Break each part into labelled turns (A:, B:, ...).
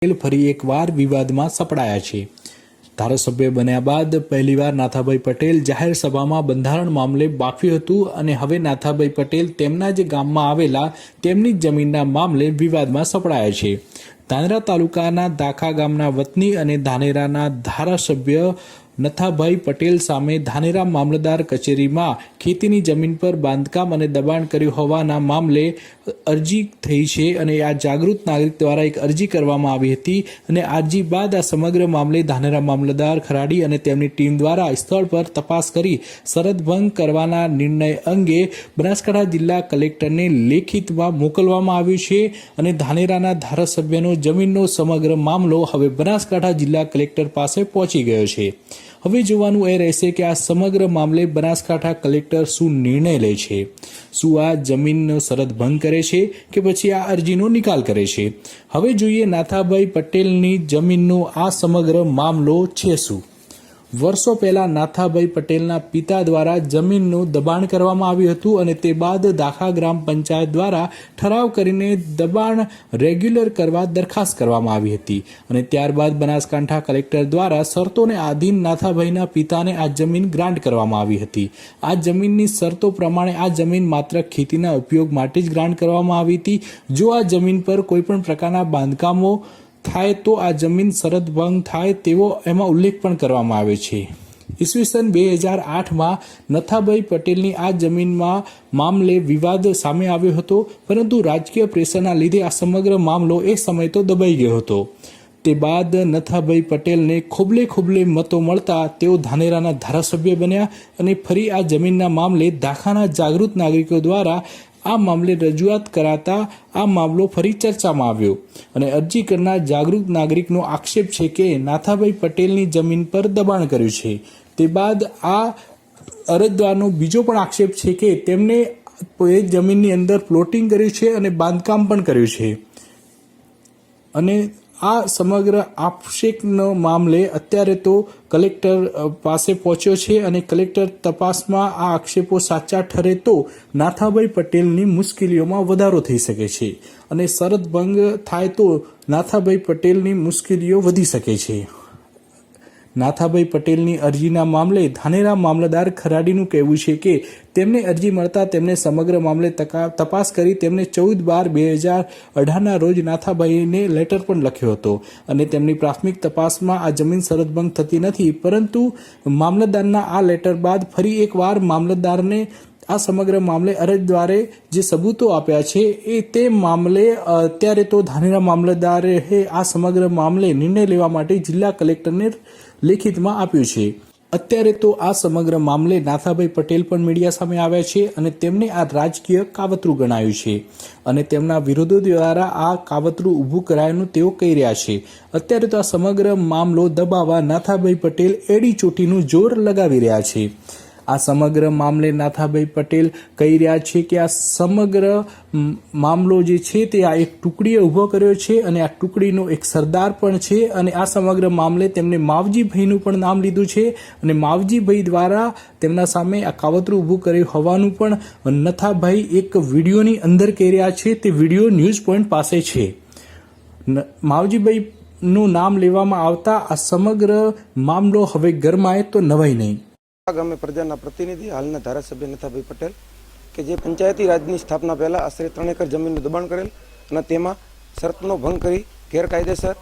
A: પટેલ ફરી એકવાર વિવાદમાં સપડાયા છે. ધારાસભ્ય બન્યા બાદ પહેલીવાર નાથાભાઈ પટેલ જાહેર સભામાં બંધારણ મામલે બાફ્યું હતું અને હવે નાથાભાઈ પટેલ તેમના જ ગામમાં આવેલા તેમની જ જમીનના મામલે વિવાદમાં સપડાયા છે. ધાનેરા તાલુકાના દાખા ગામના વતની અને ધાનેરાના ધારાસભ્ય નથાભાઈ પટેલ સામે ધાનેરા મામલતદાર કચેરીમાં ખેતીની જમીન પર બાંધકામ અને દબાણ કર્યું હોવાના મામલે અરજી થઈ છે અને આ જાગૃત નાગરિક દ્વારા એક અરજી કરવામાં આવી હતી અને અરજી બાદ આ સમગ્ર મામલે ધાનેરા મામલતદાર ખરાડી અને તેમની ટીમ દ્વારા સ્થળ પર તપાસ કરી શરદભંગ કરવાના નિર્ણય અંગે બનાસકાંઠા જિલ્લા કલેક્ટરને લેખિતમાં મોકલવામાં આવ્યું છે અને ધાનેરાના ધારાસભ્યનો જમીનનો સમગ્ર મામલો હવે બનાસકાંઠા જિલ્લા કલેક્ટર પાસે પહોંચી ગયો છે. હવે જોવાનું એ રહેશે કે આ સમગ્ર મામલે બનાસકાંઠા કલેક્ટર શું નિર્ણય લે છે? શું આ જમીનનો શરત ભંગ કરે છે કે પછી આ અરજીનો નિકાલ કરે છે? હવે જોઈએ નાથાભાઈ પટેલની જમીનનો આ સમગ્ર મામલો છે શું? વર્ષો પહેલા નાથાભાઈ પટેલના પિતા દ્વારા જમીનનું દબાણ કરવામાં આવ્યું હતું અને તે બાદ દાખા ગ્રામ પંચાયત દ્વારા ઠરાવ કરીને દબાણ રેગ્યુલર કરવા દરખાસ્ત કરવામાં આવી હતી. અને ત્યારબાદ બનાસકાંઠા કલેક્ટર દ્વારા શરતોને આધીન નાથાભાઈના પિતાને આ જમીન ગ્રાન્ટ કરવામાં આવી હતી. આ જમીનની શરતો પ્રમાણે આ જમીન માત્ર ખેતીના ઉપયોગ માટે જ ગ્રાન્ટ કરવામાં આવી હતી. જો આ જમીન પર કોઈપણ પ્રકારના બાંધકામો થાય તો આ જમીન શરત ભંગ થાય તેવો એમાં ઉલ્લેખ પણ કરવામાં આવે છે. ઈસવીસન બે હજાર આઠમાં નથાભાઈ પટેલની આ જમીનમાં મામલે વિવાદ સામે આવ્યો હતો, પરંતુ રાજકીય પ્રેશરના લીધે આ સમગ્ર મામલો એ સમય તો દબાઈ ગયો હતો. તે બાદ નથાભાઈ પટેલને ખૂબલે ખૂબલે મતો મળતા તેઓ ધાનેરાના ધારાસભ્ય બન્યા અને ફરી આ જમીનના મામલે દાખાના જાગૃત નાગરિકો દ્વારા આ મામલે રજૂઆત કરાતા આ મામલો ફરી ચર્ચામાં આવ્યો અને અરજી કરનાર જાગૃત નાગરિકનો આક્ષેપ છે કે નાથાભાઈ પટેલની જમીન પર દબાણ કર્યું છે. તે બાદ આ અરજદારનો બીજો પણ આક્ષેપ છે કે તેમણે એ જમીનની અંદર પ્લોટિંગ કર્યું છે અને બાંધકામ પણ કર્યું છે. અને આ સમગ્ર આક્ષેપનો મામલે અત્યારે તો કલેક્ટર પાસે પહોંચ્યો છે અને કલેક્ટર તપાસમાં આ આક્ષેપો સાચા ઠરે તો નાથાભાઈ પટેલની મુશ્કેલીઓમાં વધારો થઈ શકે છે અને શરત ભંગ થાય તો નાથાભાઈ પટેલની મુશ્કેલીઓ વધી શકે છે. નાથાભાઈ પટેલની અરજીના મામલે ધાનેરા મામલતદાર ખરાડીનું કહેવું છે કે તેમને અરજી મળતા તેમને સમગ્ર મામલે તપાસ કરી તેમને ચૌદ બાર બે હજાર અઢારના રોજ નાથાભાઈને લેટર પણ લખ્યો હતો. અને તેમની પ્રાથમિક તપાસમાં આ જમીન સરહદભંગ થતી નથી, પરંતુ મામલતદારના આ લેટર બાદ ફરી એકવાર મામલતદારને આ સમગ્ર મામલે અરજદારે જે સબૂતો આપ્યા છે, એ તે મામલે અત્યારે તો ધાનેરા મામલતદારે આ સમગ્ર મામલે નિર્ણય લેવા માટે જિલ્લા કલેક્ટરને લેખિતમાં આપ્યું છે. અત્યારે તો આ સમગ્ર મામલે નાથાભાઈ પટેલ પણ મીડિયા સામે આવ્યા છે અને તેમને આ રાજકીય કાવતરું ગણાયું છે. અને તેમના વિરોધો દ્વારા આ કાવતરું ઊભું કરાયાનું તેઓ કહી રહ્યા છે. અત્યારે તો આ સમગ્ર મામલો દબાવવા નાથાભાઈ પટેલ એડી ચોટીનું જોર લગાવી રહ્યા છે. આ સમગ્ર મામલે નાથાભાઈ પટેલ કહી રહ્યા છે કે આ સમગ્ર મામલો જે છે તે આ એક ટુકડીએ ઊભો કર્યો છે અને આ ટુકડીનો એક સરદાર પણ છે અને આ સમગ્ર મામલે તેમને માવજીભાઈનું પણ નામ લીધું છે અને માવજીભાઈ દ્વારા તેમના સામે આ કાવતરું ઊભું કર્યું હોવાનું પણ નથાભાઈ એક વિડીયોની અંદર કહી રહ્યા છે. તે વીડિયો ન્યૂઝ પોઈન્ટ પાસે છે. માવજીભાઈનું નામ લેવામાં આવતા આ સમગ્ર મામલો હવે ગરમાય તો નવાય નહીં.
B: ગામે પ્રજાના પ્રતિનિધિ, હાલના ધારાસભ્ય નથાભાઈ પટેલ, કે જે પંચાયતી રાજની સ્થાપના પહેલા આશરે ત્રણ એકર જમીનનું દબાણ કરેલ અને તેમાં શરતનો ભંગ કરી ગેરકાયદેસર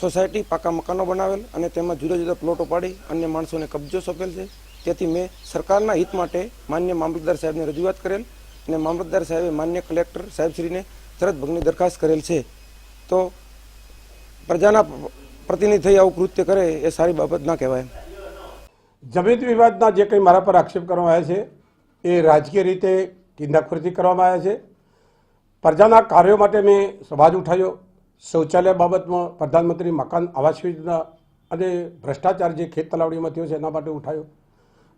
B: સોસાયટી પાકા મકાનો બનાવેલ અને તેમાં જુદા જુદા પ્લોટો પાડી અન્ય માણસોને કબજો સોંપેલ છે. તેથી મેં સરકારના હિત માટે માન્ય મામલતદાર સાહેબને રજૂઆત કરેલ અને મામલતદાર સાહેબે માન્ય કલેક્ટર સાહેબશ્રીને તરત ભંગની દરખાસ્ત કરેલ છે. તો પ્રજાના પ્રતિનિધિ થઈ આવું કૃત્ય કરે એ સારી બાબત ના કહેવાય.
C: જમીન વિવાદના જે કંઈ મારા પર આક્ષેપ કરવામાં આવ્યા છે, એ રાજકીય રીતે કિંદાખોરીથી કરવામાં આવ્યા છે. પ્રજાના કાર્યો માટે મેં સવાજ ઉઠાવ્યો. શૌચાલય બાબતમાં પ્રધાનમંત્રી મકાન આવાસ યોજના અને ભ્રષ્ટાચાર જે ખેત તલાવડીમાં થયો છે, એના માટે ઉઠાવ્યો.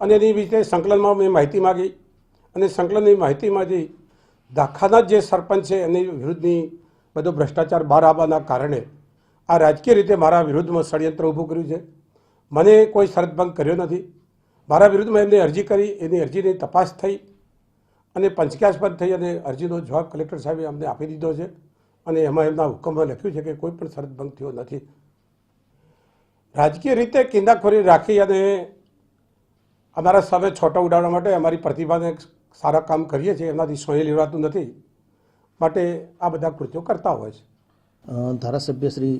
C: અને એની વિશે સંકલનમાં મેં માહિતી માગી. અને સંકલનની માહિતીમાંથી દાખાના જે સરપંચ છે, એની વિરુદ્ધની બધો ભ્રષ્ટાચાર બહાર આવવાના કારણે આ રાજકીય રીતે મારા વિરુદ્ધમાં ષડયંત્ર ઊભું કર્યું છે. મને કોઈ શરતભંગ કર્યો નથી. મારા વિરુદ્ધમાં એમને અરજી કરી, એની અરજીની તપાસ થઈ અને પંચકાસ્પદ થઈ અને અરજીનો જવાબ કલેક્ટર સાહેબે અમને આપી દીધો છે અને એમાં એમના હુકમમાં લખ્યું છે કે કોઈ પણ શરત ભંગ થયો નથી. રાજકીય રીતે કિંદાખોરી રાખી અને અમારા સામે છોટા ઉડાડવા માટે અમારી પ્રતિભાને સારા કામ કરીએ છીએ, એમનાથી સોય લેવાતું નથી માટે આ બધા કૃત્યો કરતા હોય છે.
D: ધારાસભ્ય શ્રી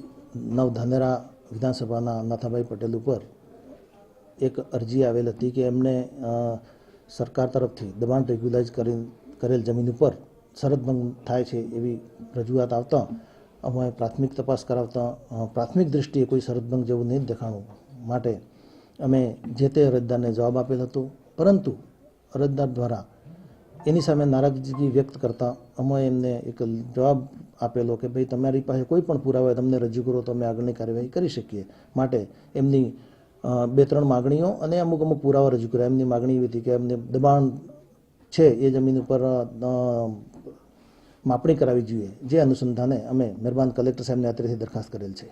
D: નવ ધાનેરા વિધાનસભાના નાથાભાઈ પટેલ ઉપર એક અરજી આવેલ હતી કે એમને સરકાર તરફથી દબાણ રેગ્યુલાઇઝ કરી, કરેલ જમીન ઉપર શરતભંગ થાય છે એવી રજૂઆત આવતા અમે પ્રાથમિક તપાસ કરાવતા પ્રાથમિક દૃષ્ટિએ કોઈ શરતભંગ જેવું નહીં દેખાણું માટે અમે જે તે અરજદારને જવાબ આપેલ હતો. પરંતુ અરજદાર દ્વારા એની સામે નારાજગી વ્યક્ત કરતા અમે એમને એક જવાબ આપેલો કે ભાઈ તમારી પાસે કોઈ પણ પુરાવા તમને રજૂ કરો તો અમે આગળની કાર્યવાહી કરી શકીએ. માટે એમની બે ત્રણ માગણીઓ અને અમુક અમુક પુરાવા રજૂ કર્યા. એમની માગણી એવી હતી કે એમને દબાણ છે એ જમીન ઉપર માપણી કરાવવી જોઈએ. જે અનુસંધાને અમે મહેરબાન કલેક્ટર સાહેબને અત્રેથી દરખાસ્ત કરેલ છે.